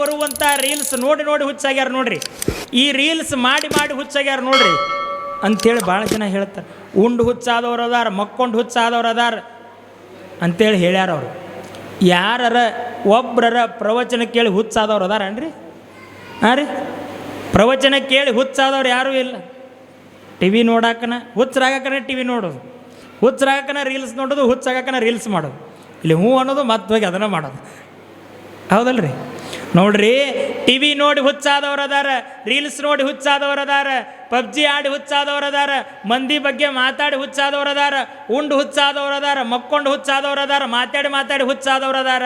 ಬರುವಂಥ ರೀಲ್ಸ್ ನೋಡಿ ನೋಡಿ ಹುಚ್ಚಾಗ್ಯಾರ ನೋಡ್ರಿ. ಈ ರೀಲ್ಸ್ ಮಾಡಿ ಮಾಡಿ ಹುಚ್ಚಾಗ್ಯಾರ ನೋಡ್ರಿ. ಅಂಥೇಳಿ ಭಾಳ ಜನ ಹೇಳ್ತಾರೆ, ಉಂಡು ಹುಚ್ಚಾದವ್ರು ಅದಾರ, ಮಕ್ಕೊಂಡು ಹುಚ್ಚಾದವ್ರು ಅದಾರ ಅಂತೇಳಿ ಹೇಳ್ಯಾರ ಅವರು. ಯಾರರ, ಒಬ್ರರ ಪ್ರವಚನ ಕೇಳಿ ಹುಚ್ಚಾದವ್ರು ಅದಾರನ್ರಿ ಹಾಂ ರೀ? ಪ್ರವಚನ ಕೇಳಿ ಹುಚ್ಚಾದವ್ರು ಯಾರೂ ಇಲ್ಲ. ಟಿ ವಿ ನೋಡಾಕನ ಹುಚ್ಚರಾಗಕನ ಟಿ ವಿ ನೋಡೋದು. ಹುಚ್ಚರಾಗಕನ ರೀಲ್ಸ್ ನೋಡೋದು, ಹುಚ್ಚಾಗಕನ ರೀಲ್ಸ್ ಮಾಡೋದು. ಇಲ್ಲಿ ಹ್ಞೂ ಅನ್ನೋದು ಮತ್ತೆ ಹೋಗಿ ಅದನ್ನು ಮಾಡೋದು. ಹೌದಲ್ರಿ? ನೋಡ್ರಿ ಟಿ ವಿ ನೋಡಿ ಹುಚ್ಚಾದವ್ರು ಅದಾರ ರೀಲ್ಸ್ ನೋಡಿ ಹುಚ್ಚಾದವ್ರು ಅದಾರ ಪಬ್ಜಿ ಆಡಿ ಹುಚ್ಚಾದವ್ರು ಅದಾರ, ಮಂದಿ ಬಗ್ಗೆ ಮಾತಾಡಿ ಹುಚ್ಚಾದವ್ರು ಅದಾರ, ಉಂಡು ಹುಚ್ಚಾದವ್ರು ಅದಾರ, ಮಕ್ಕೊಂಡು ಹುಚ್ಚಾದವ್ರು ಅದಾರ, ಮಾತಾಡಿ ಮಾತಾಡಿ ಹುಚ್ಚಾದವ್ರು ಅದಾರ.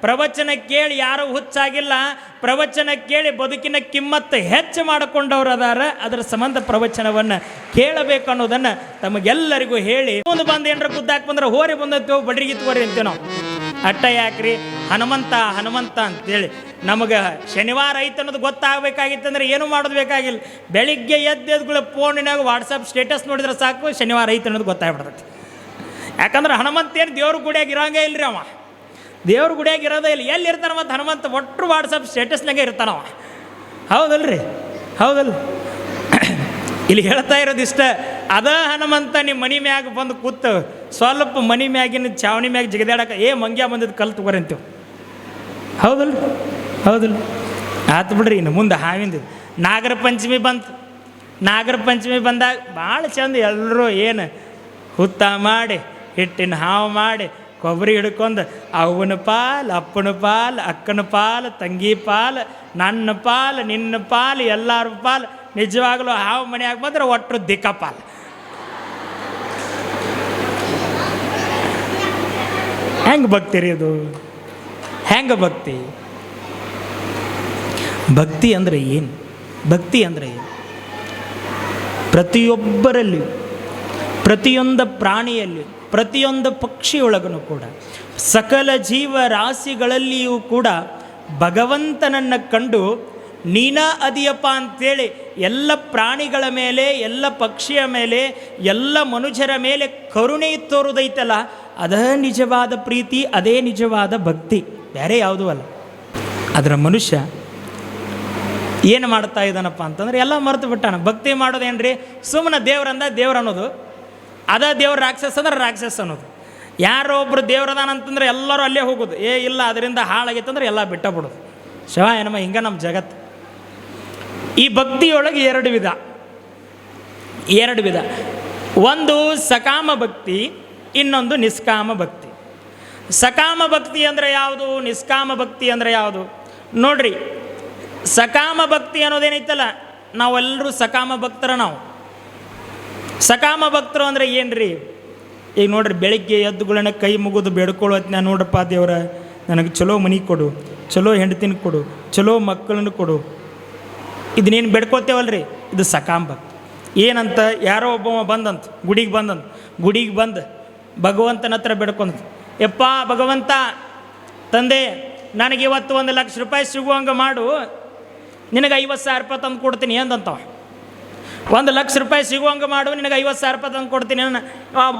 ಪ್ರವಚನ ಕೇಳಿ ಯಾರೂ ಹುಚ್ಚಾಗಿಲ್ಲ, ಪ್ರವಚನ ಕೇಳಿ ಬದುಕಿನ ಕಿಮ್ಮತ್ತು ಹೆಚ್ಚು ಮಾಡಿಕೊಂಡವ್ರು ಅದಾರ. ಅದರ ಸಂಬಂಧ ಪ್ರವಚನವನ್ನು ಕೇಳಬೇಕು ಅನ್ನೋದನ್ನು ತಮಗೆಲ್ಲರಿಗೂ ಹೇಳಿ. ಒಂದು ಬಂದು ಏನಾರ ಗುದ್ದಾಕ್ ಬಂದ್ರೆ ಹೋರಿ ಬಂದಂತೇವು ಬಡ್ರಿಗೆ ಹೋರಿ ಅಂತೀವಿ ನಾವು. ಅಟ್ಟ ಯಾಕ್ರಿ? ಹನುಮಂತ ಹನುಮಂತ ಅಂತೇಳಿ. ನಮಗೆ ಶನಿವಾರ ಐತೆ ಅನ್ನೋದು ಗೊತ್ತಾಗಬೇಕಾಗಿತ್ತಂದ್ರೆ ಏನು ಮಾಡೋದು ಬೇಕಾಗಿಲ್ಲ. ಬೆಳಿಗ್ಗೆ ಎದ್ದೆದ್ಗಳ ಫೋನಿನಾಗ ವಾಟ್ಸಪ್ ಸ್ಟೇಟಸ್ ನೋಡಿದ್ರೆ ಸಾಕು, ಶನಿವಾರ ಐತೆ ಅನ್ನೋದು ಗೊತ್ತಾಗ್ಬಿಡ್ತೈತಿ. ಯಾಕಂದ್ರೆ ಹನುಮಂತ ಏನು ದೇವ್ರ ಗುಡಿಯಾಗ ಇರೋಂಗೇ ಇಲ್ರಿ ಅವ. ದೇವ್ರ ಗುಡಿಯಾಗ ಇರೋದೇ ಇಲ್ಲ. ಎಲ್ಲಿ ಇರ್ತಾನ ಮತ್ತು ಹನುಮಂತ ಒಟ್ಟು ವಾಟ್ಸಪ್ ಸ್ಟೇಟಸ್ನಾಗೆ ಇರ್ತಾನವ. ಹೌದಲ್ರಿ? ಹೌದಲ್. ಇಲ್ಲಿ ಹೇಳ್ತಾ ಇರೋದು ಇಷ್ಟ, ಅದ ಹನುಮಂತ ನಿಮ್ಮ ಮನಿ ಮ್ಯಾಗ ಬಂದು ಕೂತು ಸ್ವಲ್ಪ ಮನಿ ಮ್ಯಾಗಿನ ಚಾವಣಿ ಮ್ಯಾಗ ಜಿಗದಾಡಕ, ಏ ಮಂಗ್ಯ ಬಂದಿದ್ದು ಕಲ್ ತಗೋರಿ ಅಂತೀವಿ. ಹೌದಲ್ಲ. ಆತು ಬಿಡ್ರಿ, ಇನ್ನು ಮುಂದೆ ಹಾವಿಂದ. ನಾಗರ ಪಂಚಮಿ ಬಂತು. ನಾಗರ ಪಂಚಮಿ ಬಂದಾಗ ಭಾಳ ಚಂದ ಎಲ್ಲರೂ ಏನು ಹುತ್ತ ಮಾಡಿ, ಹಿಟ್ಟಿನ ಹಾವು ಮಾಡಿ, ಕೊಬ್ಬರಿ ಹಿಡ್ಕೊಂಡು ಅವನ ಪಾಲು, ಅಪ್ಪನ ಪಾಲು, ಅಕ್ಕನ ಪಾಲು, ತಂಗಿ ಪಾಲು, ನನ್ನ ಪಾಲು, ನಿನ್ನ ಪಾಲು, ಎಲ್ಲರ ಪಾಲು, ನಿಜವಾಗ್ಲೂ ಹಾವು ಮನೆಯಾಗ ಬಂದ್ರೆ ಒಟ್ಟು ದಿಕ್ಕ ಪಾಲ್. ಹೆಂಗೆ ಭಕ್ತಿ ರೀ ಅದು ಹೆಂಗೆ ಭಕ್ತಿ? ಭಕ್ತಿ ಅಂದರೆ ಏನು? ಭಕ್ತಿ ಅಂದರೆ ಏನು? ಪ್ರತಿಯೊಬ್ಬರಲ್ಲಿ, ಪ್ರತಿಯೊಂದು ಪ್ರಾಣಿಯಲ್ಲಿ, ಪ್ರತಿಯೊಂದು ಪಕ್ಷಿಯೊಳಗೂ ಕೂಡ, ಸಕಲ ಜೀವ ರಾಶಿಗಳಲ್ಲಿಯೂ ಕೂಡ ಭಗವಂತನನ್ನು ಕಂಡು, ನೀನ ಅದಿಯಪ್ಪ ಅಂತೇಳಿ ಎಲ್ಲ ಪ್ರಾಣಿಗಳ ಮೇಲೆ, ಎಲ್ಲ ಪಕ್ಷಿಯ ಮೇಲೆ, ಎಲ್ಲ ಮನುಷ್ಯರ ಮೇಲೆ ಕರುಣೆ ತೋರುದೈತಲ್ಲ, ಅದೇ ನಿಜವಾದ ಪ್ರೀತಿ, ಅದೇ ನಿಜವಾದ ಭಕ್ತಿ, ಬೇರೆ ಯಾವುದೂ ಅಲ್ಲ. ಅದರ ಮನುಷ್ಯ ಏನು ಮಾಡ್ತಾ ಇದ್ದಾನಪ್ಪ ಅಂತಂದ್ರೆ ಎಲ್ಲ ಮರೆತು ಬಿಟ್ಟಾನ. ಭಕ್ತಿ ಮಾಡೋದೇನ್ರಿ ಸುಮ್ಮನೆ ದೇವ್ರಂದ ದೇವ್ರ ಅನ್ನೋದು. ಅದ ದೇವ್ರ ರಾಕ್ಷಸ ಅಂದ್ರೆ ರಾಕ್ಷಸ ಅನ್ನೋದು. ಯಾರೋ ದೇವ್ರದಾನ ಅಂತಂದ್ರೆ ಎಲ್ಲರೂ ಅಲ್ಲೇ ಹೋಗೋದು. ಏ, ಇಲ್ಲ, ಅದರಿಂದ ಹಾಳಾಗೈತಂದ್ರೆ ಎಲ್ಲ ಬಿಟ್ಟ ಬಿಡೋದು ಶಿವ, ಏನಮ್ಮ, ಹಿಂಗೆ ನಮ್ಮ ಜಗತ್ತು ಈ ಭಕ್ತಿಯೊಳಗೆ ಎರಡು ವಿಧ. ಎರಡು ವಿಧ. ಒಂದು ಸಕಾಮ ಭಕ್ತಿ, ಇನ್ನೊಂದು ನಿಷ್ಕಾಮ ಭಕ್ತಿ. ಸಕಾಮ ಭಕ್ತಿ ಅಂದರೆ ಯಾವುದು? ನಿಷ್ಕಾಮ ಭಕ್ತಿ ಅಂದರೆ ಯಾವುದು? ನೋಡ್ರಿ ಸಕಾಮ ಭಕ್ತಿ ಅನ್ನೋದೇನೈತಲ್ಲ ನಾವೆಲ್ಲರೂ ಸಕಾಮ ಭಕ್ತರ ನಾವು. ಸಕಾಮ ಭಕ್ತರು ಅಂದರೆ ಏನ್ರಿ? ಈಗ ನೋಡ್ರಿ, ಬೆಳಿಗ್ಗೆ ಎದ್ದುಗಳನ್ನ ಕೈ ಮುಗಿದು ಬೇಡ್ಕೊಳ್ಳೋ ನಾನು ನೋಡ್ರಪ್ಪ ದೇವ್ರ, ನನಗೆ ಚಲೋ ಮನೆ ಕೊಡು, ಚಲೋ ಹೆಂಡತಿನ ಕೊಡು, ಚಲೋ ಮಕ್ಕಳನ್ನು ಕೊಡು. ಇದನ್ನೇನು ಬೇಡ್ಕೊತೇವಲ್ರಿ ಇದು ಸಕಾಮ ಭಕ್ತಿ. ಏನಂತ ಯಾರೋ ಒಬ್ಬ ಬಂದಂತ, ಗುಡಿಗೆ ಬಂದಂತ, ಗುಡಿಗೆ ಬಂದು ಭಗವಂತನ ಹತ್ರ ಬೇಡ್ಕೊಂತ ಯಪ್ಪ ಭಗವಂತ, ತಂದೆ, ನನಗೆ ಇವತ್ತು ಒಂದು ಲಕ್ಷ ರೂಪಾಯಿ ಸಿಗುವಂಗೆ ಮಾಡು. ನಿನಗೆ ಐವತ್ತು ಸಾವಿರ ರೂಪಾಯಿ ತಂದು ಕೊಡ್ತೀನಿ ಅಂದಂತವ ಒಂದು ಲಕ್ಷ ರೂಪಾಯಿ ಸಿಗುವಂಗೆ ಮಾಡು, ನಿನಗೆ ಐವತ್ತು ಸಾವಿರ ರೂಪಾಯಿ ತಂದು ಕೊಡ್ತೀನಿ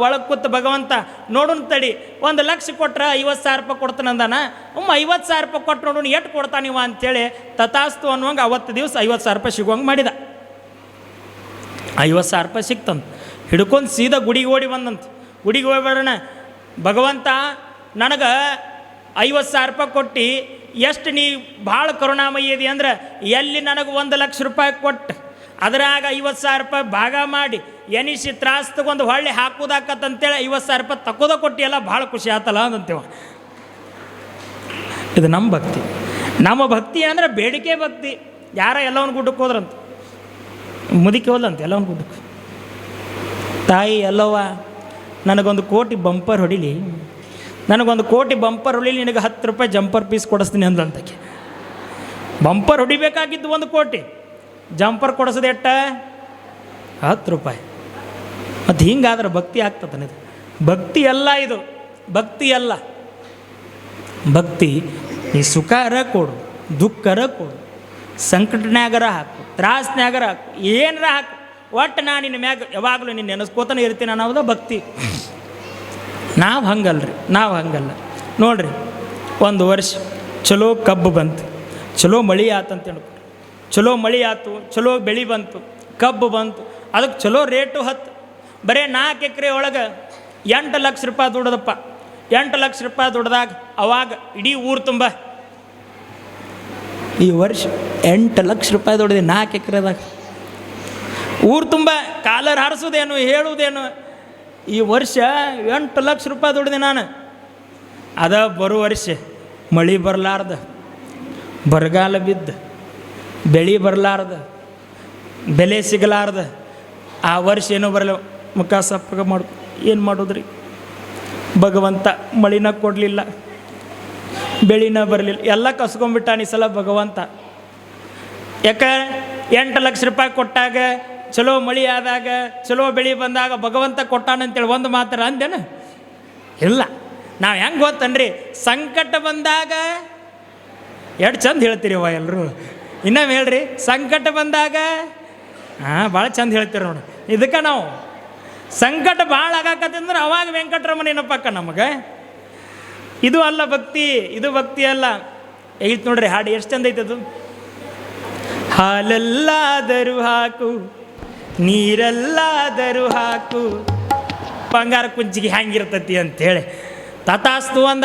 ಒಳಗೆ ಕೂತು ಭಗವಂತ ನೋಡೋಣ ತಡಿ, ಒಂದು ಲಕ್ಷ ಕೊಟ್ರೆ ಐವತ್ತು ಸಾವಿರ ರೂಪಾಯಿ ಕೊಡ್ತೀನಿ ಅಂದಾನ, ಒಮ್ಮ ಐವತ್ತು ಸಾವಿರ ರೂಪಾಯಿ ಕೊಟ್ಟು ನೋಡು ಎಷ್ಟು ಕೊಡ್ತಾನಿವ ಅಂತೇಳಿ ತಥಾಸ್ತು ಅನ್ನುವಂಗೆ ಅವತ್ತು ದಿವಸ ಐವತ್ತು ಸಾವಿರ ರೂಪಾಯಿ ಸಿಗುವಂಗೆ ಮಾಡಿದ. ಐವತ್ತು ಸಾವಿರ ರೂಪಾಯಿ ಸಿಕ್ತಂತ. ಹಿಡ್ಕೊಂಡು ಸೀದಾ ಗುಡಿಗೆ ಓಡಿ ಬಂದಂತ. ಗುಡಿಗೆ ಹೋಗ್ಬೇಡಣ ಭಗವಂತ ನನಗೆ ಐವತ್ತು ಸಾವಿರ ರೂಪಾಯಿ ಕೊಟ್ಟು ಎಷ್ಟು ನೀ ಭಾಳ ಕರುಣಾಮಯಿ ಇದೆ ಅಂದ್ರೆ, ಎಲ್ಲಿ ನನಗೆ ಒಂದು ಲಕ್ಷ ರೂಪಾಯಿ ಕೊಟ್ಟು, ಅದರಾಗ ಐವತ್ತು ಸಾವಿರ ರೂಪಾಯಿ ಭಾಗ ಮಾಡಿ, ಎನಿಸಿ ತ್ರಾಸ್ ತಗೊಂಡು ಹೊಳ್ಳಿ ಹಾಕೋದಾಕತ್ತಂತೇಳಿ ಐವತ್ತು ಸಾವಿರ ರೂಪಾಯಿ ತಕೋದ ಕೊಟ್ಟಿಯಲ್ಲ ಭಾಳ ಖುಷಿ ಆತಲ್ಲ ಅಂತೇವ ಇದು ನಮ್ಮ ಭಕ್ತಿ. ನಮ್ಮ ಭಕ್ತಿ ಅಂದರೆ ಬೇಡಿಕೆ ಭಕ್ತಿ. ಯಾರ ಎಲ್ಲವನ್ನ ಗುಡ್ಡಕ್ಕೆ ಹೋದ್ರಂತ? ಮುದುಕಿ ಹೋದಂತ ಎಲ್ಲವನ್ನ ಗುಡ್ಡಕ್ಕೆ ತಾಯಿ ಎಲ್ಲವ ನನಗೊಂದು ಕೋಟಿ ಬಂಪರ್ ಹೊಡಿಲಿ. ನನಗೊಂದು ಕೋಟಿ ಬಂಪರ್ ಹೊಡಿಲಿ ನಿನಗೆ ಹತ್ತು ರೂಪಾಯಿ ಜಂಪರ್ ಪೀಸ್ ಕೊಡಿಸ್ತೀನಿ ಅಂದಂತಕ್ಕೆ ಬಂಪರ್ ಹೊಡಿಬೇಕಾಗಿದ್ದು ಒಂದು ಕೋಟಿ. ಜಂಪರ್ ಕೊಡಿಸೋದು ಎಟ್ಟ? ಹತ್ತು ರೂಪಾಯಿ. ಮತ್ತು ಹಿಂಗಾದ್ರೆ ಭಕ್ತಿ ಆಗ್ತದೆ ಭಕ್ತಿ ಅಲ್ಲ ಇದು. ಭಕ್ತಿ ಅಲ್ಲ ಭಕ್ತಿ ಈ ಸುಖರ ಕೊಡು, ದುಃಖರ ಕೊಡು ಸಂಕಟನಾಗರ ಹಾಕು ತ್ರಾಸ್ನಾಗರ ಹಾಕು, ಏನರ ಹಾಕು. ಒಟ್ಟು ನಾನು ನಿನ್ನ ಮ್ಯಾಗ ಯಾವಾಗಲೂ ನಿನ್ನ ನೆನೆಸ್ಕೋತಾನೆ ಇರ್ತೀನಿ ಅನ್ನೋದು ಭಕ್ತಿ. ನಾವು ಹಂಗಲ್ರಿ, ನಾವು ಹಂಗಲ್ಲ. ನೋಡ್ರಿ, ಒಂದು ವರ್ಷ, ಚಲೋ ಕಬ್ಬು ಬಂತು. ಚಲೋ ಮಳಿ ಆತಂತ ಹೇಳ್ಕೊರಿ ಚಲೋ ಮಳಿ ಆತು, ಚಲೋ ಬೆಳೆ ಬಂತು, ಕಬ್ಬು ಬಂತು. ಅದಕ್ಕೆ ಚಲೋ ರೇಟು ಹತ್ತು. ಬರೀ ನಾಲ್ಕು ಎಕರೆ ಒಳಗೆ ಎಂಟು ಲಕ್ಷ ರೂಪಾಯಿ ದುಡ್ದಪ್ಪ ಎಂಟು ಲಕ್ಷ ರೂಪಾಯಿ ದುಡ್ದಾಗ ಅವಾಗ ಇಡೀ ಊರು ತುಂಬ. ಈ ವರ್ಷ ಎಂಟು ಲಕ್ಷ ರೂಪಾಯಿ ದುಡ್ದು ನಾಲ್ಕು ಎಕರೆದಾಗ. ಊರು ತುಂಬ ಕಾಲರ್ ಹಾರಿಸೋದೇನು ಹೇಳುವುದೇನು ಈ ವರ್ಷ ಎಂಟು ಲಕ್ಷ ರೂಪಾಯಿ ದುಡ್ದೆ ನಾನು. ಅದ ಬರೋ ವರ್ಷ ಮಳೆ ಬರಲಾರ್ದ, ಬರಗಾಲ ಬಿದ್ದ, ಬೆಳೆ ಬರಲಾರ್ದ, ಬೆಲೆ ಸಿಗಲಾರ್ದ, ಆ ವರ್ಷ ಏನೂ ಬರಲ್ಲ. ಮುಖ ಸಪ್ಪಗ ಮಾಡು, ಏನು ಮಾಡೋದ್ರಿ? ಭಗವಂತ ಮಳಿನ ಕೊಡಲಿಲ್ಲ, ಬೆಳಿನ ಬರಲಿಲ್ಲ. ಎಲ್ಲ ಕಸ್ಕೊಂಬಿಟ್ಟ ಈ ಸಲ ಭಗವಂತ. ಯಾಕೆ ಎಂಟು ಲಕ್ಷ ರೂಪಾಯಿ ಕೊಟ್ಟಾಗ ಚಲೋ ಮಳಿ ಆದಾಗ, ಚಲೋ ಬೆಳೆ ಬಂದಾಗ ಭಗವಂತ ಕೊಟ್ಟಾನಂತೇಳಿ ಒಂದು ಮಾತ್ರ ಅಂದೇನು ಇಲ್ಲ. ನಾವು ಹೆಂಗೆ ಗೊತ್ತನ್ರಿ? ಸಂಕಟ ಬಂದಾಗ ಎರಡು ಚಂದ ಹೇಳ್ತೀರಿ ವಾ ಎಲ್ಲರೂ ಇನ್ನೊಮ್ಮೆ ಹೇಳ್ರಿ. ಸಂಕಟ ಬಂದಾಗ, ಹಾಂ, ಭಾಳ ಚಂದ ಹೇಳ್ತೀರಿ ನೋಡಿ. ಇದಕ್ಕೆ ನಾವು ಸಂಕಟ ಭಾಳ ಆಗಾಕತ್ತಂದ್ರೆ ಅವಾಗ ವೆಂಕಟರಮಣ ಏನಪ್ಪಕ್ಕ ನಮಗೆ? ಇದು ಅಲ್ಲ ಭಕ್ತಿ, ಇದು ಭಕ್ತಿ ಅಲ್ಲ. ಐತ್ ನೋಡ್ರಿ ಹಾಡು ಎಷ್ಟು ಚಂದ ಐತದು? ಹಾಲಲ್ಲಾದರೂ ಹಾಕು. ನೀರಲ್ಲಾದರೂ ಹಾಕು. ಬಂಗಾರ ಕುಂಚಿಗೆ ಹ್ಯಾಂಗಿರ್ತತಿ ಅಂತೇಳಿ. ತಥಾಸ್ತು ಅಂದ.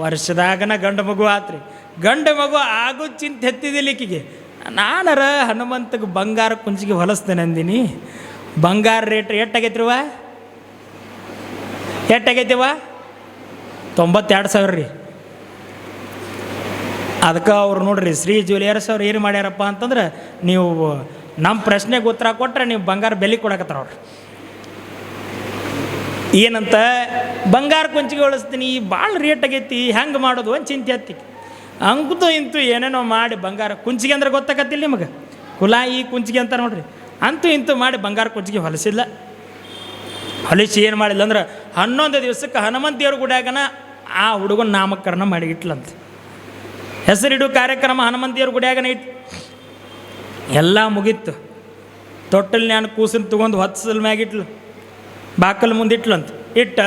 ವರ್ಷದಾಗನ ಗಂಡು ಮಗು ಆತ್ರಿ. ಗಂಡು ಮಗು ಆಗು ಚಿಂತೆ ಎತ್ತಿದಿಲ್ಲ ಈಕಿಗೆ. ನಾನರ ಹನುಮಂತಗೆ ಬಂಗಾರ ಕುಂಚಿಗೆ ಹೊಲಸ್ತೇನೆ ಅಂದಿನಿ. ಬಂಗಾರ ರೇಟ್ ಎಟ್ಟಾಗೈತ್ರಿವ ಎಟ್ಟಾಗೈತಿವ ತೊಂಬತ್ತೆರಡು ಸಾವಿರ ರೀ. ಅದಕ್ಕೆ ಅವ್ರು ನೋಡ್ರಿ, ಶ್ರೀ ಜ್ಯುವೆಲಿಯರ್ಸ್ ಅವ್ರು ಏನು ಮಾಡ್ಯಾರಪ್ಪ ಅಂತಂದ್ರೆ, ನೀವು ನಮ್ಮ ಪ್ರಶ್ನೆಗೆ ಉತ್ತರ ಕೊಟ್ಟರೆ ನೀವು ಬಂಗಾರ ಬೆಲೆ ಕೊಡಕತ್ತಾರ ಅವ್ರು. ಏನಂತ, ಬಂಗಾರ ಕುಂಚಿಗೆ ಉಳಿಸ್ತೀನಿ ಭಾಳ ರೇಟ್ ಆಗೈತಿ, ಹೆಂಗೆ ಮಾಡೋದು ಒಂದು ಚಿಂತೆ ಹತ್ತಿ ಅಂಕುತು ಇಂತು ಏನೇನೋ ಮಾಡಿ ಬಂಗಾರ ಕುಂಚಿಗೆ ಅಂದ್ರೆ ಗೊತ್ತಾಗತ್ತಿಲ್ಲ ನಿಮಗೆ? ಕುಲಾಯಿ ಕುಂಚಿಗೆ ಅಂತ ನೋಡ್ರಿ. ಅಂತೂ ಇಂತೂ ಮಾಡಿ ಬಂಗಾರ ಕುಂಚಿಗೆ ಹೊಲಿಸಿಲ್ಲ. ಹೊಲಿಸಿ ಏನು ಮಾಡಿಲ್ಲ ಅಂದ್ರೆ ಹನ್ನೊಂದು ದಿವಸಕ್ಕೆ ಹನುಮಂತ ದೇವ್ರ ಗುಡಿಯಾಗನ ಆ ಹುಡುಗನ ನಾಮಕರಣ ಮಾಡಿ ಇಟ್ಲಂತೆ ಹೆಸರಿಡು ಕಾರ್ಯಕ್ರಮ ಹನುಮಂತ ದೇವ್ರ ಗುಡಿಯಾಗನ ಇಟ್ಟು ಎಲ್ಲ ಮುಗೀತು. ತೊಟ್ಟಲ್ ನಾನು ಕೂಸಿನ ತೊಗೊಂಡು ಹೊತ್ಸಲ್ ಮ್ಯಾಗಿಟ್ಲು ಬಾಕಲ್ ಮುಂದೆ ಇಟ್ಲಂತ. ಇಟ್ಟ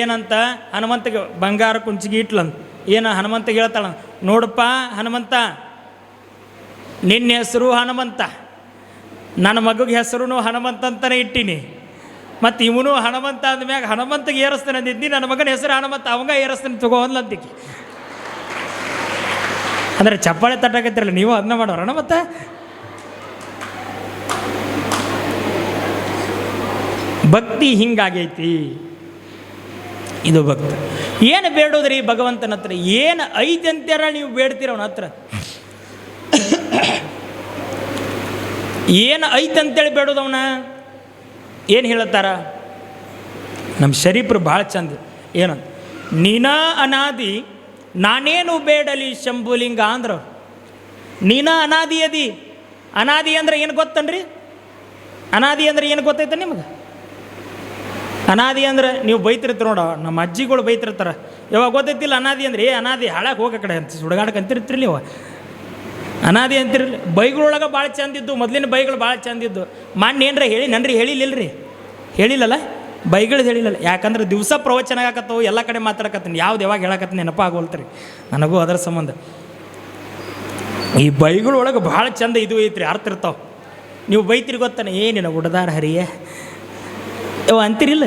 ಏನಂತ ಹನುಮಂತಗೆ ಬಂಗಾರ ಕುಂಚಿಗೆ ಇಟ್ಲಂತ. ಏನು ಹನುಮಂತಗೆ ಹೇಳ್ತಾಳ, ನೋಡಪ್ಪ ಹನುಮಂತ ನಿನ್ನ ಹೆಸರು ಹನುಮಂತ. ನನ್ನ ಮಗುಗೆ ಹೆಸರು ಹನುಮಂತ ಅಂತಲೇ ಇಟ್ಟೀನಿ. ಮತ್ತು ಇವನು ಹನುಮಂತ ಅಂದಮ್ಯಾಗ ಹನುಮಂತಗೆ ಏರಿಸ್ತಾನೆ ಅಂದಿದ್ದಿ ನನ್ನ ಮಗನ ಹೆಸರು ಹನುಮಂತ, ಅವಂಗ ಏರಿಸ್ತಾನೆ ತಗೋ ಅಂದ್ಲಂತಿಕ್ಕಿ ಅಂದರೆ ಚಪ್ಪಾಳೆ ತಟ್ಟಾಕತ್ತಿರಲ್ಲ, ನೀವು ಅದನ್ನ ಮಾಡೋರಣ ಮತ್ತೆ? ಭಕ್ತಿ ಹಿಂಗಾಗೈತಿ. ಇದು ಭಕ್ತ. ಏನು ಬೇಡೋದ್ರಿ ಭಗವಂತನ ಹತ್ರ? ಏನು ಐತೆ ಅಂತೀರ ನೀವು ಬೇಡ್ತೀರ ಅವನ ಹತ್ರ? ಏನು ಐತೆ ಅಂತೇಳಿ ಬೇಡೋದು ಅವನ? ಏನು ಹೇಳತ್ತಾರ ನಮ್ಮ ಶರೀಫರು ಭಾಳ ಚಂದ. ಏನಂತ ನೀನ ಅನಾದಿ, ನಾನೇನು ಬೇಡಲಿ ಶಂಭುಲಿಂಗ ಅಂದ್ರ. ನೀನ ಅನಾದಿ ಅದಿ. ಅನಾದಿ ಅಂದ್ರೆ ಏನು ಗೊತ್ತನ್ರಿ? ಅನಾದಿ ಅಂದ್ರೆ ಏನು ಗೊತ್ತೈತೆ ನಿಮ್ಗೆ? ಅನಾದಿ ಅಂದ್ರೆ ನೀವು ಬೈತಿರ್ತೀರ ನೋಡ, ನಮ್ಮ ಅಜ್ಜಿಗಳು ಬೈತಿರ್ತಾರೆ. ಯಾವಾಗ ಗೊತ್ತೈತಿಲ್ಲ ಅನಾದಿ ಅಂದ್ರೆ, ಏ ಅನಾದಿ, ಹಾಳಾಗ ಹೋಗೋ ಕಡೆ ಅಂತ ಸುಡಗಾಡಕ್ಕೆ ಅಂತಿರ್ತೀರಿ ನೀವು? ಅನಾದಿ ಅಂತಿರಲಿ, ಬೈಗಳೊಳಗೆ ಭಾಳ ಚಂದಿದ್ದು ಮೊದಲಿನ ಬೈಗಳು ಭಾಳ ಚಂದಿದ್ದು ಮಣ್ಣು ಏನರ ಹೇಳಿ, ನನ್ರಿ ಹೇಳಿಲ್ಲಲ್ರಿ ಹೇಳಿಲ್ಲಲ್ಲ? ಬೈಗಳದ್ದು ಹೇಳಿಲ್ಲ ಯಾಕಂದ್ರೆ ದಿವಸ ಪ್ರವಚನ ಆಗಕತ್ತವು, ಎಲ್ಲ ಕಡೆ ಮಾತಾಡಕತ್ತೀನಿ. ಯಾವ್ದು ಯಾವಾಗ ಹೇಳಕತ್ತ ನೆನಪ ಆಗೋಲ್ತ್ರಿ ನನಗೂ ಅದರ ಸಂಬಂಧ. ಈ ಬೈಗಳೊಳಗೆ ಭಾಳ ಚಂದ ಇದು ಐತ್ರಿ, ಅರ್ಥ ಇರ್ತಾವೆ. ನೀವು ಬೈತಿರಿ ಗೊತ್ತಾನೆ? ಏನಿಲ್ಲ ಉಡದಾರ ಹರಿಯ ಅಂತಿರಿಲ್ಲ.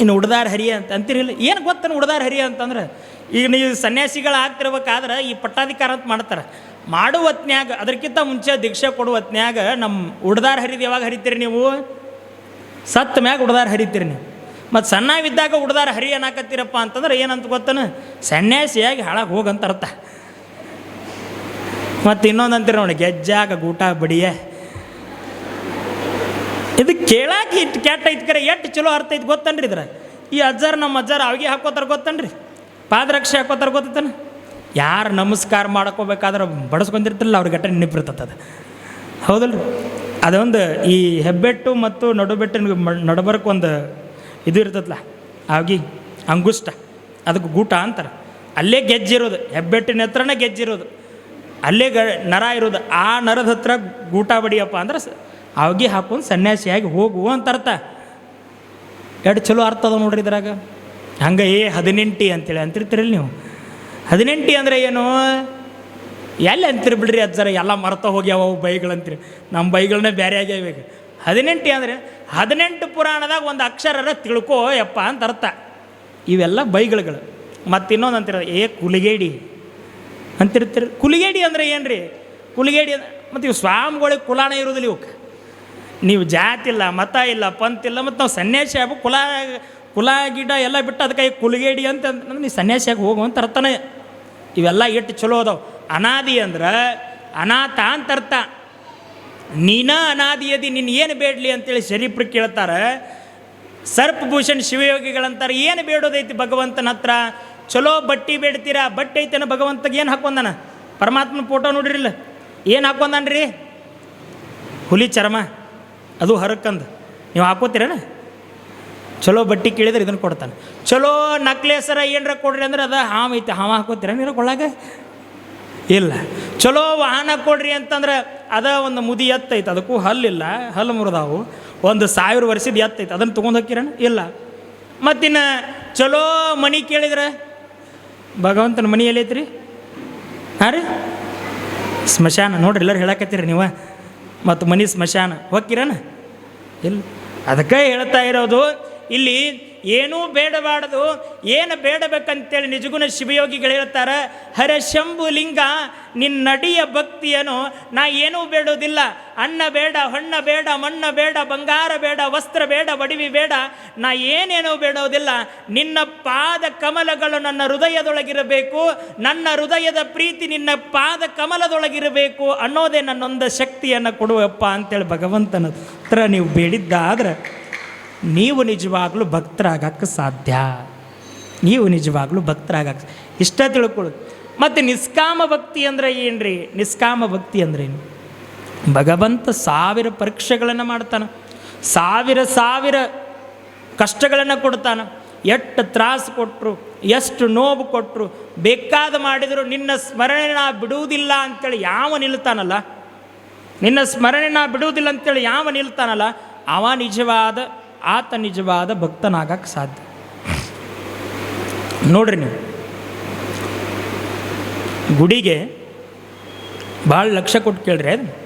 ಇನ್ನು ಉಡ್ದಾರ ಹರಿಯ ಅಂತ, ಅಂತಿರಿಲ್ಲ. ಏನು ಗೊತ್ತನ ಉಡ್ದಾರ ಹರಿಯ ಅಂತಂದ್ರೆ, ಈಗ ನೀವು ಸನ್ಯಾಸಿಗಳು ಆಗ್ತಿರ್ಬೇಕಾದ್ರೆ ಈ ಪಟ್ಟಾಧಿಕಾರ ಅಂತ ಮಾಡ್ತಾರೆ. ಮಾಡೋ ಅದಕ್ಕಿಂತ ಮುಂಚೆ ದೀಕ್ಷೆ ಕೊಡೋ ನಮ್ಮ ಉಡ್ದಾರ ಹರಿದು ಯಾವಾಗ ಹರಿತೀರಿ ನೀವು? ಸತ್ತ ಮ್ಯಾಗ ಉಡ್ದಾರ ಹರಿತೀರಿ ನೀವು. ಮತ್ತು ಸಣ್ಣವಿದ್ದಾಗ ಉಡ್ದಾರ ಹರಿ ಏನಾಕತ್ತೀರಪ್ಪ ಅಂತಂದ್ರೆ ಏನಂತ ಗೊತ್ತನ? ಸನ್ಯಾಸಿಯಾಗಿ ಹಾಳಾಗಿ ಹೋಗಂತ ಅರ್ಥ. ಮತ್ತು ಇನ್ನೊಂದು ಅಂತೀರಿ ನೋಡಿ, ಗೆಜ್ಜಾಗ ಗೂಟ ಬಡಿಯ. ಇದು ಕೇಳಾಕ ಇಟ್ಟು ಕೆಟ್ಟ ಐತಿ ಕರೆ ಎಷ್ಟು ಚಲೋ ಅರ್ಥ ಐತಿ ಗೊತ್ತನ್ರಿ ಇದ್ರ? ಈ ಅಜ್ಜಾರು ನಮ್ಮ ಅಜ್ಜಾರು ಅವಿಗೆ ಹಾಕೋತಾರೆ ಗೊತ್ತನ್ರಿ? ಪಾದರಕ್ಷೆ ಹಾಕೋತಾರೆ ಗೊತ್ತೈತನ? ಯಾರು ನಮಸ್ಕಾರ ಮಾಡ್ಕೋಬೇಕಾದ್ರೆ ಬಡಿಸ್ಕೊಂಡಿರ್ತಿಲ್ಲ ಅವ್ರಿಗೆ ಗಟ್ಟ ನೆನಪಿರ್ತದೆ ಹೌದಲ್ರಿ? ಅದೊಂದು ಈ ಹೆಬ್ಬೆಟ್ಟು ಮತ್ತು ನಡುಬೆಟ್ಟಿನ ನಡುಬರಕ್ಕೆ ಒಂದು ಇದು ಇರ್ತದಲ್ಲ ಆಗಿ ಅಂಗುಷ್ಟ. ಅದಕ್ಕೆ ಗೂಟ ಅಂತಾರೆ. ಅಲ್ಲೇ ಗೆಜ್ಜಿರೋದು, ಹೆಬ್ಬೆಟ್ಟಿನ ಹತ್ರನೇ ಗೆಜ್ಜಿರೋದು. ಅಲ್ಲೇ ಗ ನರ ಇರೋದು. ಆ ನರದ ಹತ್ರ ಗೂಟ ಬಡಿಯಪ್ಪ ಅಂದ್ರೆ ಅವಿಗೆ ಹಾಕೊಂಡು ಸನ್ಯಾಸಿಯಾಗಿ ಹೋಗು ಅಂತ ಅರ್ಥ. ಎರಡು ಚಲೋ ಅರ್ಥ ಅದ ನೋಡ್ರಿ ಇದ್ರಾಗ. ಹಂಗೆ ಏ ಹದಿನೆಂಟಿ ಅಂತೇಳಿ ಅಂತಿರ್ತೀರಲ್ಲ ನೀವು. ಹದಿನೆಂಟಿ ಅಂದರೆ ಏನು? ಎಲ್ಲಿ ಅಂತೀರಿ ಬಿಡ್ರಿ ಅದು ಸರ ಎಲ್ಲ ಮರ್ತ ಹೋಗ್ಯಾವ ಅವು ಬೈಗಳಂತೀರಿ ನಮ್ಮ ಬೈಗಳನ್ನೇ ಬೇರೆ ಆಗ್ಯಾವ ಈಗ. ಹದಿನೆಂಟು ಅಂದರೆ ಹದಿನೆಂಟು ಪುರಾಣದಾಗ ಒಂದು ಅಕ್ಷರರ ತಿಳ್ಕೋ ಯಪ್ಪ ಅಂತ ಅರ್ಥ. ಇವೆಲ್ಲ ಬೈಗಳುಗಳು. ಮತ್ತು ಇನ್ನೊಂದು ಅಂತಿರ ಏ ಕುಲಿಗೇಡಿ ಅಂತಿರ್ತೀರಿ. ಕುಲಿಗೇಡಿ ಅಂದರೆ ಏನು ರೀ ಕುಲಿಗೇಡಿ ಮತ್ತು ಇವು ಸ್ವಾಮಿಗಳಿಗೆ ಕುಲಾನ ಇರೋದಿಲ್ಲ ಇವಕ್ಕೆ ನೀವು ಜಾತಿ ಇಲ್ಲ, ಮತ ಇಲ್ಲ, ಪಂಥ ಇಲ್ಲ, ಮತ್ತು ನಾವು ಸನ್ಯಾಸಿ ಆಗ್ಬೇಕು. ಕುಲ ಕುಲ, ಗಿಡ ಎಲ್ಲ ಬಿಟ್ಟು ಅದಕ್ಕೆ ಕುಲಿಗೇಡಿ ಅಂತ ನೀವು ಸನ್ಯಾಸಿಯಾಗಿ ಹೋಗು ಅಂತ ಅರ್ಥನೇ. ಇವೆಲ್ಲ ಇಟ್ಟು ಚಲೋ ಅದಾವೆ. ಅನಾದಿ ಅಂದ್ರೆ ಅನಾಥ ಅಂತ ಅರ್ಥ. ನೀನ ಅನಾದಿಯದಿ ನಿನ್ನ ಏನು ಬೇಡಲಿ ಅಂತೇಳಿ ಶರೀಫ್ರು ಕೇಳ್ತಾರೆ. ಸರ್ಪಭೂಷಣ್ ಶಿವಯೋಗಿಗಳಂತಾರೆ, ಏನು ಬೇಡೋದೈತಿ ಭಗವಂತನ ಹತ್ರ? ಚಲೋ ಬಟ್ಟಿ ಬೇಡ್ತೀರಾ? ಬಟ್ಟೆ ಐತೇನೋ ಭಗವಂತಗೆ ಏನು ಹಾಕೊಂದಾನ ಪರಮಾತ್ಮನ ಫೋಟೋ ನೋಡಿರಿಲ್ಲ ಏನು ಹಾಕೊಂದಾನ್ರಿ ಹುಲಿ ಚರ್ಮ. ಅದು ಹರಕಂದು. ನೀವು ಹಾಕೋತೀರೇನ? ಚಲೋ ಬಟ್ಟೆ ಕೇಳಿದ್ರೆ ಇದನ್ನು ಕೊಡ್ತಾನೆ. ಚಲೋ ನಕ್ಲೇಸರ ಏನರ ಕೊಡ್ರಿ ಅಂದ್ರೆ ಅದು ಹಾವು ಐತೆ, ಹಾಮ ಹಾಕೋತೀರ ನೀರ ಕೊಳ್ಳಾಗ? ಇಲ್ಲ. ಚಲೋ ವಾಹನ ಕೊಡ್ರಿ ಅಂತಂದ್ರೆ ಅದ ಒಂದು ಮುದಿ ಎತ್ತೈತೆ ಅದಕ್ಕೂ ಹಲ್ಲಿಲ್ಲ, ಹಲ್ಲು ಮುರಿದಾವು. ಒಂದು ಸಾವಿರ ವರ್ಷದ ಎತ್ತೈತೆ ಅದನ್ನು ತೊಗೊಂಡು ಹೋಗ್ತೀರಣ ಇಲ್ಲ. ಮತ್ತಿನ್ನು ಚಲೋ ಮನಿ ಕೇಳಿದ್ರೆ? ಭಗವಂತನ ಮನಿ ಎಲ್ಲೈತ್ರಿ? ಹಾಂ ರೀ? ಸ್ಮಶಾನ. ನೋಡ್ರಿ ಎಲ್ಲರೂ ಹೇಳಕತ್ತೀರಿ ನೀವು. ಮತ್ತು ಮನಿ ಸ್ಮಶಾನ. ಹೋಗ್ತೀರನ? ಇಲ್ಲ ಅದಕ್ಕೆ ಹೇಳ್ತಾ ಇರೋದು ಇಲ್ಲಿ ಏನೂ ಬೇಡಬಾರದು, ಏನು ಬೇಡಬೇಕಂತೇಳಿ ನಿಜಗುಣ ಶಿವಯೋಗಿಗಳು ಹೇಳ್ತಾರೆ, ಹರ ಶಂಭು ಲಿಂಗ ನಿನ್ನಡಿಯ ಭಕ್ತಿಯನು, ನಾ ಏನೂ ಬೇಡೋದಿಲ್ಲ. ಅನ್ನ ಬೇಡ, ಹೊಣ್ಣ ಬೇಡ, ಮಣ್ಣ ಬೇಡ, ಬಂಗಾರ ಬೇಡ, ವಸ್ತ್ರ ಬೇಡ ಬಡಿವಿ ಬೇಡ. ನಾ ಏನೇನೂ ಬೇಡೋದಿಲ್ಲ. ನಿನ್ನ ಪಾದ ಕಮಲಗಳು ನನ್ನ ಹೃದಯದೊಳಗಿರಬೇಕು. ನನ್ನ ಹೃದಯದ ಪ್ರೀತಿ ನಿನ್ನ ಪಾದ ಕಮಲದೊಳಗಿರಬೇಕು ಅನ್ನೋದೇ ನನ್ನೊಂದು ಶಕ್ತಿಯನ್ನು ಕೊಡುವಪ್ಪ ಅಂತೇಳಿ ಭಗವಂತನ ಹತ್ರ ನೀವು ಬೇಡಿದ್ದಾದ್ರೆ ನೀವು ನಿಜವಾಗ್ಲೂ ಭಕ್ತರಾಗಕ್ಕೆ ಸಾಧ್ಯ. ನೀವು ನಿಜವಾಗ್ಲೂ ಭಕ್ತರಾಗಕ್ಕೆ ಇಷ್ಟ ತಿಳ್ಕೊಳ್ಳೋದು ಮತ್ತು ನಿಷ್ಕಾಮ ಭಕ್ತಿ ಅಂದರೆ ರೀ ನಿಷ್ಕಾಮ ಭಕ್ತಿ ಅಂದ್ರೇನು? ಭಗವಂತ ಸಾವಿರ ಪರೀಕ್ಷೆಗಳನ್ನು ಮಾಡ್ತಾನೆ. ಸಾವಿರ ಸಾವಿರ ಕಷ್ಟಗಳನ್ನು ಕೊಡ್ತಾನೆ. ಎಷ್ಟು ತ್ರಾಸು ಕೊಟ್ಟರು ಎಷ್ಟು ನೋವು ಕೊಟ್ಟರು ಬೇಕಾದ ಮಾಡಿದರು ನಿನ್ನ ಸ್ಮರಣೆ ನಾ ಬಿಡುವುದಿಲ್ಲ ಅಂತೇಳಿ ಯಾವ ನಿಲ್ತಾನಲ್ಲ? ನಿನ್ನ ಸ್ಮರಣೆ ನಾ ಬಿಡುವುದಿಲ್ಲ ಅಂತೇಳಿ ಯಾವ ನಿಲ್ತಾನಲ್ಲ? ಅವ ನಿಜವಾದ ಆತ ನಿಜವಾದ ಭಕ್ತನಾಗಕ್ಕೆ ಸಾಧ್ಯ. ನೋಡ್ರಿ ನೀವು. ಗುಡಿಗೆ ಭಾಳ ಲಕ್ಷ ಕೊಟ್ಟು ಕೇಳ್ರಿ ಅದು.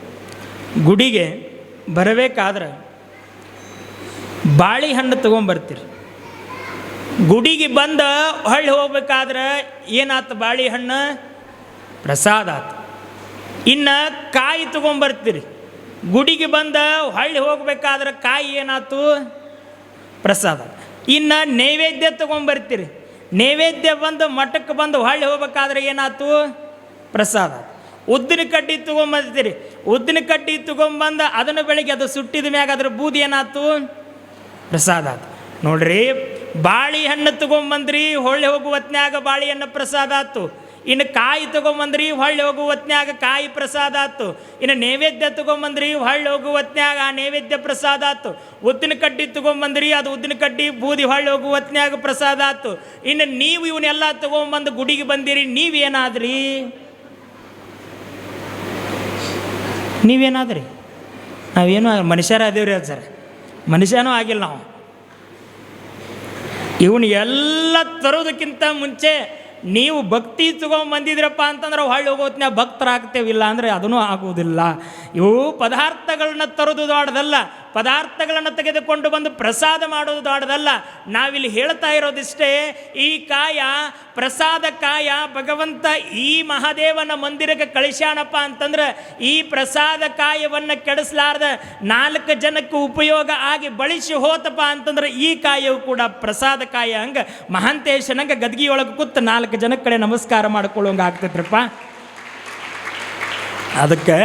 ಗುಡಿಗೆ ಬರಬೇಕಾದ್ರೆ ಬಾಳೆಹಣ್ಣು ತೊಗೊಂಬರ್ತೀರಿ. ಗುಡಿಗೆ ಬಂದು ಹೊಳ್ಳಿ ಹೋಗ್ಬೇಕಾದ್ರೆ ಏನಾತು ಬಾಳೆಹಣ್ಣು ಪ್ರಸಾದ ಆತು. ಇನ್ನು ಕಾಯಿ ತೊಗೊಂಬರ್ತೀರಿ. ಗುಡಿಗೆ ಬಂದು ಹೊಳ್ಳಿ ಹೋಗ್ಬೇಕಾದ್ರೆ ಕಾಯಿ ಏನಾತು? ಪ್ರಸಾದ. ಇನ್ನು ನೈವೇದ್ಯ ತೊಗೊಂಬರ್ತೀರಿ. ನೈವೇದ್ಯ ಬಂದು ಮಠಕ್ಕೆ ಬಂದು ಹೊಳ್ಳಿ ಹೋಗ್ಬೇಕಾದ್ರೆ ಏನಾಯ್ತು? ಪ್ರಸಾದ. ಉದ್ದಿನ ಕಡ್ಡಿ ತೊಗೊಂಬರ್ತೀರಿ. ಉದ್ದಿನ ಕಡ್ಡಿ ತೊಗೊಂಬಂದು ಅದನ್ನು ಬೆಳಿಗ್ಗೆ ಅದು ಸುಟ್ಟಿದ ಮ್ಯಾಗ ಅದ್ರ ಬೂದಿ ಏನಾಯ್ತು? ಪ್ರಸಾದ ಆತು ನೋಡ್ರಿ ಬಾಳೆಹಣ್ಣು ತೊಗೊಂಬಂದ್ರಿ, ಹೊಳ್ಳಿ ಹೋಗುವತ್ನಾಗ ಬಾಳೆಹಣ್ಣು ಪ್ರಸಾದ ಆತು ಇನ್ನು ಕಾಯಿ ತೊಗೊಂಬಂದ್ರಿ, ಹೊಳ್ಳಿ ಹೋಗು ಹೊತ್ನ್ಯಾಗ ಕಾಯಿ ಪ್ರಸಾದ ಆತು ಇನ್ನು ನೈವೇದ್ಯ ತೊಗೊಂಬಂದ್ರಿ, ಹೊಳ್ಳಿ ಹೋಗು ಹೊತ್ನ್ಯಾಗ ಆ ನೈವೇದ್ಯ ಪ್ರಸಾದ ಆತು ಉದ್ದಿನ ಕಡ್ಡಿ ತೊಗೊಂಬಂದ್ರಿ, ಅದು ಉದ್ದಿನ ಕಡ್ಡಿ, ಬೂದಿ ಹೊಳ್ಳಿ ಹೋಗು ಹೊತ್ನ್ಯಾಗ ಪ್ರಸಾದ ಆತು ಇನ್ನು ನೀವು ಇವನ್ನೆಲ್ಲ ತಗೊಂಬಂದು ಗುಡಿಗೆ ಬಂದಿರಿ, ನೀವೇನಾದ್ರಿ? ನೀವೇನಾದ್ರಿ? ನಾವೇನು ಮನುಷ್ಯರ ಅದೇವ್ರಿ ಅದು ಸರ್. ಮನುಷ್ಯನೂ ಆಗಿಲ್ಲ ನಾವು. ಇವನು ಎಲ್ಲ ತರೋದಕ್ಕಿಂತ ಮುಂಚೆ ನೀವು ಭಕ್ತಿ ತಗೊಂಬಂದಿದ್ರಪ್ಪ ಅಂತಂದ್ರೆ ಹೊಳ್ಳಿ ಹೋಗೋತ್ನ ಭಕ್ತರಾಗ್ತೇವಿಲ್ಲ ಅಂದರೆ ಅದೂ ಆಗುವುದಿಲ್ಲ. ಇವು ಪದಾರ್ಥಗಳನ್ನ ತರೋದು ದೊಡ್ಡದಲ್ಲ. ಪದಾರ್ಥಗಳನ್ನು ತೆಗೆದುಕೊಂಡು ಬಂದು ಪ್ರಸಾದ ಮಾಡೋದು ದೊಡ್ಡದಲ್ಲ. ನಾವಿಲ್ಲಿ ಹೇಳ್ತಾ ಇರೋದಿಷ್ಟೇ, ಈ ಕಾಯ, ಪ್ರಸಾದ ಕಾಯ ಭಗವಂತ ಈ ಮಹಾದೇವನ ಮಂದಿರಕ್ಕೆ ಕಳಿಸ್ಯಾನಪ್ಪ ಅಂತಂದ್ರೆ ಈ ಪ್ರಸಾದ ಕಾಯವನ್ನು ಕೆಡಿಸ್ಲಾರ್ದ ನಾಲ್ಕು ಜನಕ್ಕೆ ಉಪಯೋಗ ಆಗಿ ಬಳಸಿ ಹೋತಪ್ಪ ಅಂತಂದ್ರೆ ಈ ಕಾಯವು ಕೂಡ ಪ್ರಸಾದ ಕಾಯ ಹಂಗೆ ಮಹಾಂತೇಶನಂಗೆ ಗದ್ಗಿಯೊಳಗೆ ಕೂತು ನಾಲ್ಕು ಜನಕ್ಕೆ ನಮಸ್ಕಾರ ಮಾಡ್ಕೊಳ್ಳೋಂಗೆ ಆಗ್ತೈತ್ರಪ್ಪ ಅದಕ್ಕೆ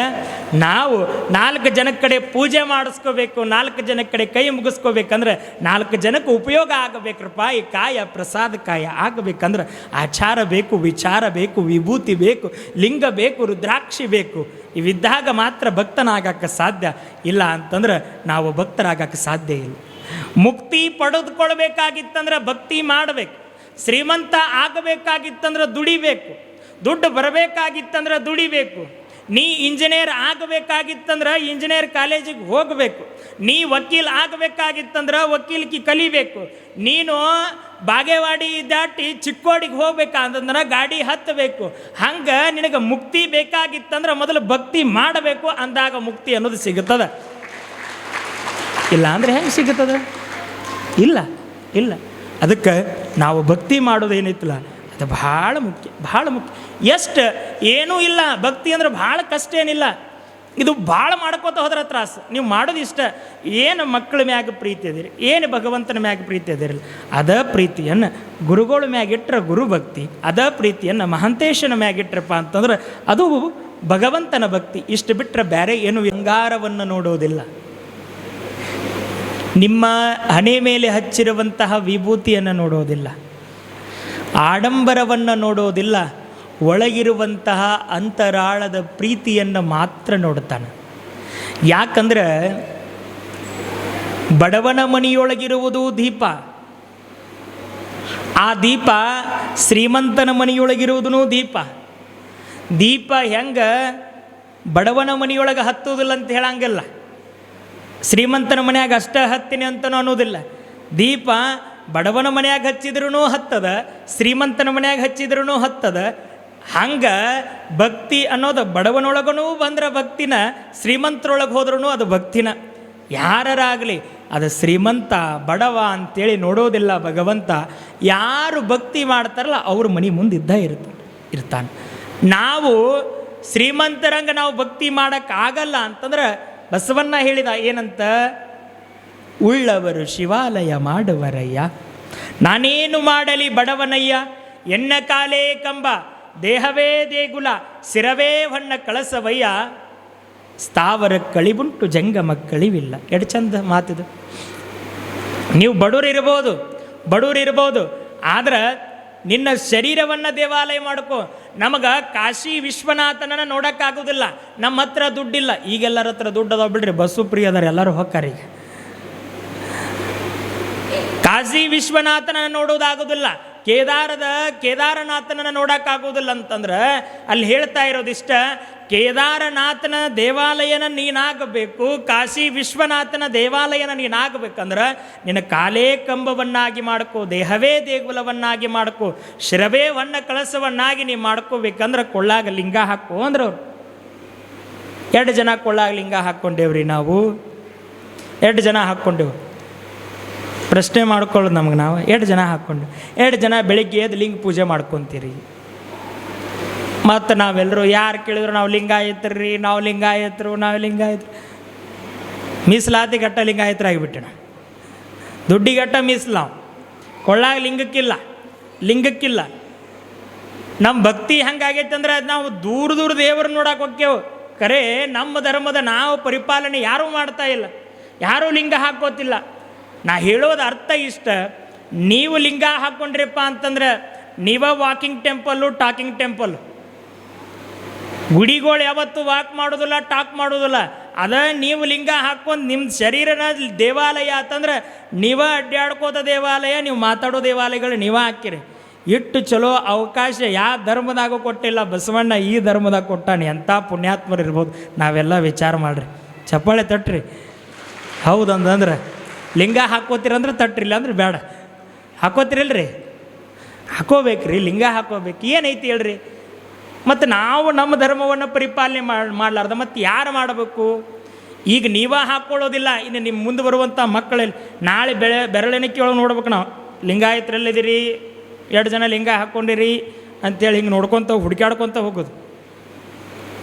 ನಾವು ನಾಲ್ಕು ಜನ ಕಡೆ ಪೂಜೆ ಮಾಡಿಸ್ಕೋಬೇಕು, ನಾಲ್ಕು ಜನ ಕಡೆ ಕೈ ಮುಗಿಸ್ಕೋಬೇಕಂದ್ರೆ ನಾಲ್ಕು ಜನಕ್ಕೆ ಉಪಯೋಗ ಆಗಬೇಕ್ರಪ್ಪ ಈ ಕಾಯ ಪ್ರಸಾದ ಕಾಯ ಆಗಬೇಕಂದ್ರೆ ಆಚಾರ ಬೇಕು, ವಿಚಾರ ಬೇಕು, ವಿಭೂತಿ ಬೇಕು, ಲಿಂಗ ಬೇಕು, ರುದ್ರಾಕ್ಷಿ ಬೇಕು. ಇವಿದ್ದಾಗ ಮಾತ್ರ ಭಕ್ತನಾಗಕ್ಕೆ ಸಾಧ್ಯ. ಇಲ್ಲ ಅಂತಂದ್ರೆ ನಾವು ಭಕ್ತರಾಗಕ್ಕೆ ಸಾಧ್ಯ ಇಲ್ಲ. ಮುಕ್ತಿ ಪಡೆದುಕೊಳ್ಬೇಕಾಗಿತ್ತಂದ್ರೆ ಭಕ್ತಿ ಮಾಡಬೇಕು. ಶ್ರೀಮಂತ ಆಗಬೇಕಾಗಿತ್ತಂದ್ರೆ ದುಡಿಬೇಕು. ದುಡ್ಡು ಬರಬೇಕಾಗಿತ್ತಂದ್ರೆ ದುಡಿಬೇಕು. ನೀ ಇಂಜಿನಿಯರ್ ಆಗಬೇಕಾಗಿತ್ತಂದ್ರೆ ಇಂಜಿನಿಯರ್ ಕಾಲೇಜಿಗೆ ಹೋಗಬೇಕು. ನೀ ವಕೀಲ್ ಆಗಬೇಕಾಗಿತ್ತಂದ್ರೆ ವಕೀಲ್ಕಿ ಕಲಿಬೇಕು. ನೀನು ಬಾಗೇವಾಡಿ ದಾಟಿ ಚಿಕ್ಕೋಡಿಗೆ ಹೋಗ್ಬೇಕಂತಂದ್ರೆ ಗಾಡಿ ಹತ್ತಬೇಕು. ಹಂಗೆ ನಿನಗೆ ಮುಕ್ತಿ ಬೇಕಾಗಿತ್ತಂದ್ರೆ ಮೊದಲು ಭಕ್ತಿ ಮಾಡಬೇಕು ಅಂದಾಗ ಮುಕ್ತಿ ಅನ್ನೋದು ಸಿಗುತ್ತದೆ. ಇಲ್ಲ ಅಂದರೆ ಹೆಂಗೆ ಸಿಗುತ್ತದೆ? ಇಲ್ಲ ಇಲ್ಲ. ಅದಕ್ಕೆ ನಾವು ಭಕ್ತಿ ಮಾಡೋದು ಭಾಳ ಮುಖ್ಯ ಭಾಳ ಮುಖ್ಯ. ಎಷ್ಟು? ಏನೂ ಇಲ್ಲ. ಭಕ್ತಿ ಅಂದ್ರೆ ಭಾಳ ಕಷ್ಟ ಏನಿಲ್ಲ. ಇದು ಭಾಳ ಮಾಡ್ಕೋತ ಹೋದ್ರ ತ್ರಾಸು. ನೀವು ಮಾಡೋದು ಇಷ್ಟ. ಏನು ಮಕ್ಕಳ ಮ್ಯಾಗ ಪ್ರೀತಿ ಅದಿರಿ? ಏನು ಭಗವಂತನ ಮ್ಯಾಗ ಪ್ರೀತಿ ಅದಿರಲ್ಲ ಅದ ಪ್ರೀತಿಯನ್ನು ಗುರುಗಳ ಮ್ಯಾಗಿಟ್ರೆ ಗುರು ಭಕ್ತಿ. ಅದ ಪ್ರೀತಿಯನ್ನು ಮಹಂತೇಶನ ಮ್ಯಾಗಿಟ್ರಪ್ಪ ಅಂತಂದ್ರೆ ಅದು ಭಗವಂತನ ಭಕ್ತಿ. ಇಷ್ಟು ಬಿಟ್ಟರೆ ಬೇರೆ ಏನು ವ್ಯಂಗಾರವನ್ನು ನೋಡೋದಿಲ್ಲ. ನಿಮ್ಮ ಹಣೆ ಮೇಲೆ ಹಚ್ಚಿರುವಂತಹ ವಿಭೂತಿಯನ್ನು ನೋಡೋದಿಲ್ಲ. ಆಡಂಬರವನ್ನು ನೋಡೋದಿಲ್ಲ, ಒಳಗಿರುವಂತಹ ಅಂತರಾಳದ ಪ್ರೀತಿಯನ್ನು ಮಾತ್ರ ನೋಡ್ತಾನೆ. ಯಾಕಂದ್ರೆ ಬಡವನ ಮನೆಯೊಳಗಿರುವುದು ದೀಪ. ಆ ದೀಪ ಶ್ರೀಮಂತನ ಮನೆಯೊಳಗಿರುವುದೂ ದೀಪ. ದೀಪ ಹೆಂಗ ಬಡವನ ಮನೆಯೊಳಗೆ ಹತ್ತುವುದಿಲ್ಲ ಅಂತ ಹೇಳಂಗಿಲ್ಲ. ಶ್ರೀಮಂತನ ಮನೆಯಾಗ ಅಷ್ಟೇ ಹತ್ತೀನಿ ಅಂತನೂ ಅನ್ನೋದಿಲ್ಲ ದೀಪ ಬಡವನ ಮನ್ಯಾಗ ಹಚ್ಚಿದ್ರೂ ಹತ್ತದ, ಶ್ರೀಮಂತನ ಮನ್ಯಾಗ ಹಚ್ಚಿದ್ರೂ ಹತ್ತದ. ಹಂಗೆ ಭಕ್ತಿ ಅನ್ನೋದು ಬಡವನೊಳಗೂ ಬಂದ್ರೆ ಭಕ್ತಿನ, ಶ್ರೀಮಂತರೊಳಗೆ ಹೋದ್ರೂ ಅದು ಭಕ್ತಿನ. ಯಾರಾಗಲಿ ಅದು ಶ್ರೀಮಂತ, ಬಡವ ಅಂತೇಳಿ ನೋಡೋದಿಲ್ಲ ಭಗವಂತ, ಯಾರು ಭಕ್ತಿ ಮಾಡ್ತಾರಲ್ಲ ಅವ್ರ ಮನೆ ಮುಂದೆ ಇದ್ದ ಇರ್ತಾನೆ ಇರ್ತಾನೆ. ನಾವು ಶ್ರೀಮಂತರಂಗೆ ನಾವು ಭಕ್ತಿ ಮಾಡೋಕ್ಕಾಗಲ್ಲ ಅಂತಂದ್ರೆ ಬಸವಣ್ಣ ಹೇಳಿದ, ಏನಂತ? ಉಳ್ಳವರು ಶಿವಾಲಯ ಮಾಡುವರಯ್ಯ. ನಾನೇನು ಮಾಡಲಿ ಬಡವನಯ್ಯ? ಎನ್ನ ಕಾಲೇ ಕಂಬ, ದೇಹವೇ ದೇಗುಲ, ಸಿರವೇ ಹೊಣ್ಣ ಕಳಸವಯ್ಯ. ಸ್ಥಾವರ ಕಳಿಬುಂಟು ಜಂಗಮ ಕಳಿವಿಲ್ಲ. ಎಡ್ ಚಂದ ಮಾತಿದು. ನೀವು ಬಡೂರು ಇರ್ಬೋದು ಬಡವ್ರು ಇರ್ಬೋದು ಆದ್ರೆ ನಿನ್ನ ಶರೀರವನ್ನು ದೇವಾಲಯ ಮಾಡ್ಕೋ. ನಮಗೆ ಕಾಶಿ ವಿಶ್ವನಾಥನನ್ನ ನೋಡೋಕ್ಕಾಗೋದಿಲ್ಲ. ನಮ್ಮ ಹತ್ರ ದುಡ್ಡಿಲ್ಲ. ಈಗೆಲ್ಲರ ಹತ್ರ ದುಡ್ಡು ಅದಾವ ಬಿಡ್ರಿ, ಬಸ್ಸು ಪ್ರಿಯದಾರ ಎಲ್ಲರೂ ಹೊಕ್ಕಾರ ಈಗ ಕಾಶಿ ವಿಶ್ವನಾಥನನ್ನ ನೋಡೋದಾಗೋದಿಲ್ಲ. ಕೇದಾರದ ಕೇದಾರನಾಥನನ್ನ ನೋಡೋಕ್ಕಾಗೋದಿಲ್ಲ ಅಂತಂದ್ರೆ ಅಲ್ಲಿ ಹೇಳ್ತಾ ಇರೋದಿಷ್ಟ ಕೇದಾರನಾಥನ ದೇವಾಲಯನ ನೀನಾಗಬೇಕು, ಕಾಶಿ ವಿಶ್ವನಾಥನ ದೇವಾಲಯನ ನೀನಾಗಬೇಕಂದ್ರೆ ನಿನ್ನ ಕಾಲೇ ಕಂಬವನ್ನಾಗಿ ಮಾಡ್ಕೋ, ದೇಹವೇ ದೇಗುಲವನ್ನಾಗಿ ಮಾಡ್ಕೊ, ಶಿರವೇ ಹೊನ್ನ ಕಳಸವನ್ನಾಗಿ ನೀ ಮಾಡ್ಕೋಬೇಕಂದ್ರೆ ಕೊಳ್ಳಾಗ ಲಿಂಗ ಹಾಕೋ ಅಂದ್ರೆ ಎರಡು ಜನ ಕೊಳ್ಳಾಗ ಲಿಂಗ ಹಾಕ್ಕೊಂಡೇವ್ರಿ ನಾವು. ಎರಡು ಜನ ಹಾಕ್ಕೊಂಡೇವು ಪ್ರಶ್ನೆ ಮಾಡ್ಕೊಳ್ಳೋದು ನಮ್ಗೆ ನಾವು. ಎರಡು ಜನ ಹಾಕ್ಕೊಂಡು. ಎರಡು ಜನ ಬೆಳಿಗ್ಗೆ ಎದ್ದು ಲಿಂಗ ಪೂಜೆ ಮಾಡ್ಕೊತೀರಿ. ಮತ್ತು ನಾವೆಲ್ಲರೂ ಯಾರು ಕೇಳಿದ್ರು ನಾವು ಲಿಂಗಾಯತ್ರಿ, ನಾವು ಲಿಂಗಾಯತ್ರು ನಾವು ಲಿಂಗಾಯತ್ರು. ಮೀಸಲಾತಿ ಗಟ್ಟ ಲಿಂಗಾಯತ್ರ ಆಗಿಬಿಟ್ಟಣ. ದುಡ್ಡಿಗಟ್ಟ ಮೀಸಲು. ನಾವು ಕೊಳ್ಳಾಗ ಲಿಂಗಕ್ಕಿಲ್ಲ. ಲಿಂಗಕ್ಕಿಲ್ಲ. ನಮ್ಮ ಭಕ್ತಿ ಹಂಗಾಗೈತೆ ಅಂದ್ರೆ ಅದು ನಾವು ದೂರ ದೂರ ದೇವರು ನೋಡಕ್ಕೆ ಹೋಗ್ತೇವೆ. ಕರೆ ನಮ್ಮ ಧರ್ಮದ ನಾವು ಪರಿಪಾಲನೆ ಯಾರೂ ಮಾಡ್ತಾ ಇಲ್ಲ. ಯಾರೂ ಲಿಂಗ ಹಾಕೋತಿಲ್ಲ ನಾ ಹೇಳೋದು ಅರ್ಥ ಇಷ್ಟ. ನೀವು ಲಿಂಗ ಹಾಕ್ಕೊಂಡ್ರಿಪ್ಪ ಅಂತಂದ್ರೆ ನೀವ ವಾಕಿಂಗ್ ಟೆಂಪಲ್ಲು ಟಾಕಿಂಗ್ ಟೆಂಪಲ್ ಗುಡಿಗಳು ಯಾವತ್ತು ವಾಕ್ ಮಾಡೋದಿಲ್ಲ ಟಾಕ್ ಮಾಡೋದಿಲ್ಲ. ಅದ ನೀವು ಲಿಂಗ ಹಾಕ್ಕೊಂಡು ನಿಮ್ಮ ಶರೀರನ ದೇವಾಲಯ ಅಂತಂದ್ರೆ ನೀವ ಅಡ್ಡಾಡ್ಕೋತ ದೇವಾಲಯ, ನೀವು ಮಾತಾಡೋ ದೇವಾಲಯಗಳು ನೀವ ಹಾಕಿರಿ ಇಟ್ಟು ಚಲೋ ಅವಕಾಶ ಯಾವ ಧರ್ಮದಾಗ ಕೊಟ್ಟಿಲ್ಲ, ಬಸವಣ್ಣ ಈ ಧರ್ಮದಾಗ ಕೊಟ್ಟಾನೆ ಎಂಥ ಪುಣ್ಯಾತ್ಮರು ಇರ್ಬೋದು ನಾವೆಲ್ಲ ವಿಚಾರ ಮಾಡ್ರಿ. ಚಪ್ಪಾಳೆ ತಟ್ರಿ. ಹೌದಂದ್ರೆ ಲಿಂಗ ಹಾಕೋತೀರಂದ್ರೆ ತಟ್ರಿಲ್ಲ ಅಂದ್ರೆ ಬೇಡ. ಹಾಕೋತಿರಲ್ರಿ ಹಾಕೋಬೇಕ್ರಿ ಲಿಂಗ ಹಾಕೋಬೇಕು ಏನೈತಿ ಹೇಳ್ರಿ? ಮತ್ತು ನಾವು ನಮ್ಮ ಧರ್ಮವನ್ನು ಪರಿಪಾಲನೆ ಮಾಡಿ, ಮಾಡಲಾರ್ದ, ಮತ್ತು ಯಾರು ಮಾಡಬೇಕು? ಈಗ ನೀವ ಹಾಕ್ಕೊಳ್ಳೋದಿಲ್ಲ, ಇನ್ನು ನಿಮ್ಮ ಮುಂದೆ ಬರುವಂಥ ಮಕ್ಕಳಲ್ಲಿ ನಾಳೆ ಬೆಳೆ ಬೆರಳೆಣಿಕೆ ಒಳಗೆ ನೋಡ್ಬೇಕು ನಾವು. ಲಿಂಗಾಯತರಲ್ಲಿದ್ದೀರಿ, ಎರಡು ಜನ ಲಿಂಗ ಹಾಕ್ಕೊಂಡಿರಿ ಅಂತೇಳಿ ಹಿಂಗೆ ನೋಡ್ಕೊತ ಹುಡುಕಾಡ್ಕೊತ ಹೋಗೋದು.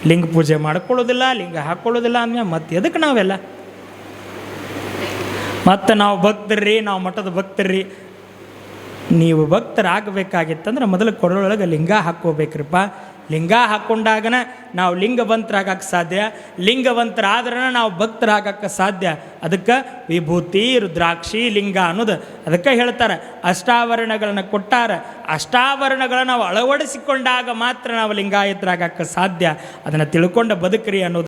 ಲಿಂಗ ಪೂಜೆ ಮಾಡ್ಕೊಳ್ಳೋದಿಲ್ಲ, ಲಿಂಗ ಹಾಕ್ಕೊಳ್ಳೋದಿಲ್ಲ ಅಂದ್ಮೇಲೆ ಮತ್ತೆ ಎದಕ್ಕೆ ನಾವೆಲ್ಲ? ಮತ್ತು ನಾವು ಭಕ್ತರ್ರಿ ನಾವು ಮಠದ ಭಕ್ತರ್ರಿ ನೀವು ಭಕ್ತರಾಗಬೇಕಾಗಿತ್ತಂದ್ರೆ ಮೊದಲು ಕೊಡೊಳಗೆ ಲಿಂಗ ಹಾಕ್ಕೋಬೇಕ್ರಿಪ್ಪ. ಲಿಂಗ ಹಾಕ್ಕೊಂಡಾಗನ ನಾವು ಲಿಂಗವಂತರಾಗಕ್ಕೆ ಸಾಧ್ಯ. ಲಿಂಗವಂತರಾದ್ರೆ ನಾವು ಭಕ್ತರಾಗಕ್ಕೆ ಸಾಧ್ಯ. ಅದಕ್ಕೆ ವಿಭೂತಿ, ರುದ್ರಾಕ್ಷಿ, ಲಿಂಗ ಅನ್ನೋದು ಅದಕ್ಕೆ ಹೇಳ್ತಾರೆ. ಅಷ್ಟಾವರಣಗಳನ್ನು ಕೊಟ್ಟಾರ. ಅಷ್ಟಾವರಣಗಳನ್ನು ನಾವು ಅಳವಡಿಸಿಕೊಂಡಾಗ ಮಾತ್ರ ನಾವು ಲಿಂಗಾಯತರಾಗಕ್ಕೆ ಸಾಧ್ಯ. ಅದನ್ನು ತಿಳ್ಕೊಂಡು ಬದುಕ್ರಿ ಅನ್ನೋದು